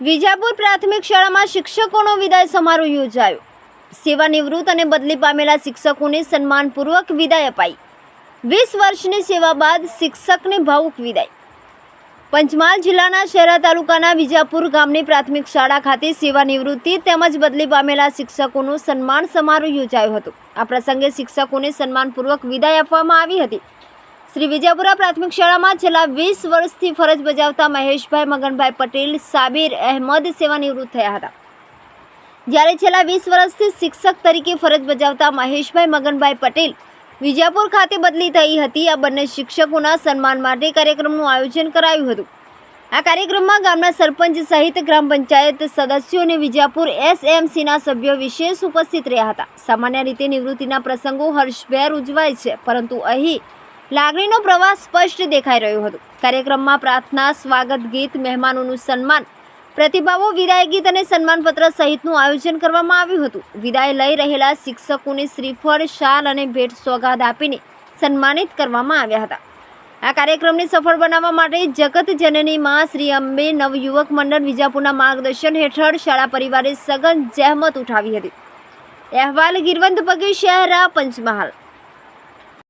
વિજાપુર પ્રાથમિક શાળામાં શિક્ષકોનો વિદાય સમારોહ યોજાયો. સેવા નિવૃત્ત અને બદલી પામેલા શિક્ષકોને સન્માનપૂર્વક વિદાય અપાઈ. વીસ વર્ષની સેવા બાદ શિક્ષકને ભાવુક વિદાય. પંચમહાલ જિલ્લાના શહેરા તાલુકાના વિજાપુર ગામની પ્રાથમિક શાળા ખાતે સેવા નિવૃત્તિ તેમજ બદલી પામેલા શિક્ષકોનો સન્માન સમારોહ યોજાયો હતો. આ પ્રસંગે શિક્ષકોને સન્માનપૂર્વક વિદાય આપવામાં આવી હતી. શ્રી વિજયપુરા પ્રાથમિક શાળામાં છેલ્લા વીસ વર્ષથી ફરજ બજાવતા મહેશભાઈ મગનભાઈ પટેલ, સાબિર અહેમદ સેવા નિવૃત્ત થયા હતા. જ્યારે છેલ્લા વીસ વર્ષથી શિક્ષક તરીકે ફરજ બજાવતા મહેશભાઈ મગનભાઈ પટેલ વિજાપુર ખાતે બદલી થઈ હતી, આ બંને શિક્ષકોના સન્માન માટે કાર્યક્રમનું આયોજન કરાયું હતું. આ કાર્યક્રમમાં ગામના સરપંચ સહિત ગ્રામ પંચાયત સદસ્યો અને વિજાપુર એસએમસીના સભ્યો વિશેષ ઉપસ્થિત રહ્યા હતા. સામાન્ય રીતે નિવૃત્તિના પ્રસંગો હર્ષભેર ઉજવાય છે, પરંતુ અહીં લાગણીનો પ્રવાહ સ્પષ્ટ દેખાઈ રહ્યો હતો. કાર્યક્રમમાં પ્રાર્થના, સ્વાગત ગીત, મહેમાનોનું સન્માન, પ્રતિભાવો, વિદાય ગીત અને સન્માનપત્ર સહિતનું આયોજન કરવામાં આવ્યું હતું. વિદાય લઈ રહેલા શિક્ષકોને શ્રીફળ, શાલ અને ભેટ સોગાદ આપીને સન્માનિત કરવામાં આવ્યા હતા. આ કાર્યક્રમને સફળ બનાવવા માટે જગત જનની માં શ્રી અંબે નવયુવક મંડળ વિજાપુરના માર્ગદર્શન હેઠળ શાળા પરિવારે સઘન જહેમત ઉઠાવી હતી. અહેવાલ ગિરવંત પગે શહેરા પંચમહાલ.